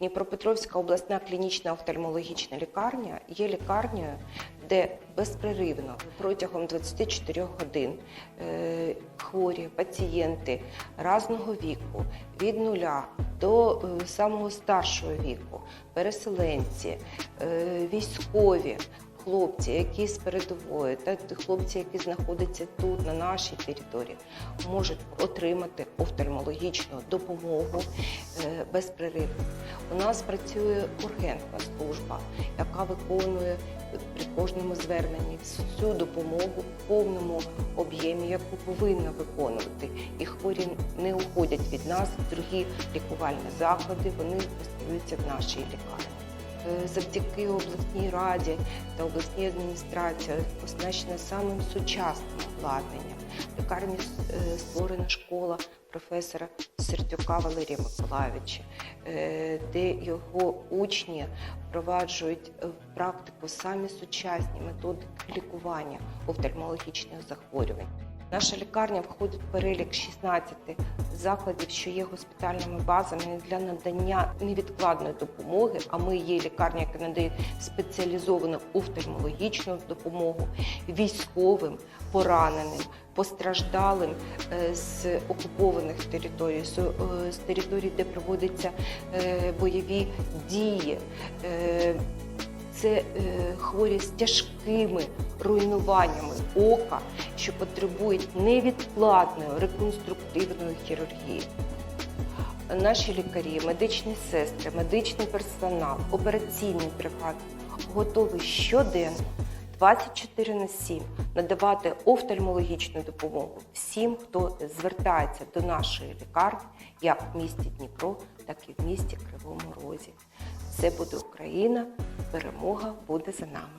Дніпропетровська обласна клінічна офтальмологічна лікарня є лікарнею, де безперервно протягом 24 годин е, хворі пацієнти різного віку від нуля до е, самого старшого віку, переселенці, е, військові. Хлопці, які з передової, та хлопці, які знаходяться тут, на нашій території, можуть отримати офтальмологічну допомогу безперервно. У нас працює ургентна служба, яка виконує при кожному зверненні всю допомогу в повному об'ємі, яку повинна виконувати. І хворі не уходять від нас в другі лікувальні заклади, вони остаються в нашій лікарні. Е, Завдяки обласній раді та обласній адміністрації оснащена самим сучасним обладнанням. В лікарні е, створена школа професора Сердюка Валерія Миколаївича, е, де його учні впроваджують в практику самі сучасні методики лікування офтальмологічних захворювань. Наша лікарня входить в перелік 16 закладів, що є госпітальними базами для надання невідкладної допомоги. А ми є лікарня, яка надає спеціалізовану офтальмологічну допомогу військовим, пораненим, постраждалим е, з окупованих територій, з, е, з територій, де проводяться е, бойові дії. Це е, хворі з тяжкими руйнуваннями ока, що потребують невідкладної реконструктивної хірургії. Наші лікарі, медичні сестри, медичний персонал, операційний бригад готові щоденно 24 на 7 надавати офтальмологічну допомогу всім, хто звертається до нашої лікарні, як в місті Дніпро, так і в місті Кривому Розі. Це буде Україна, перемога буде за нами.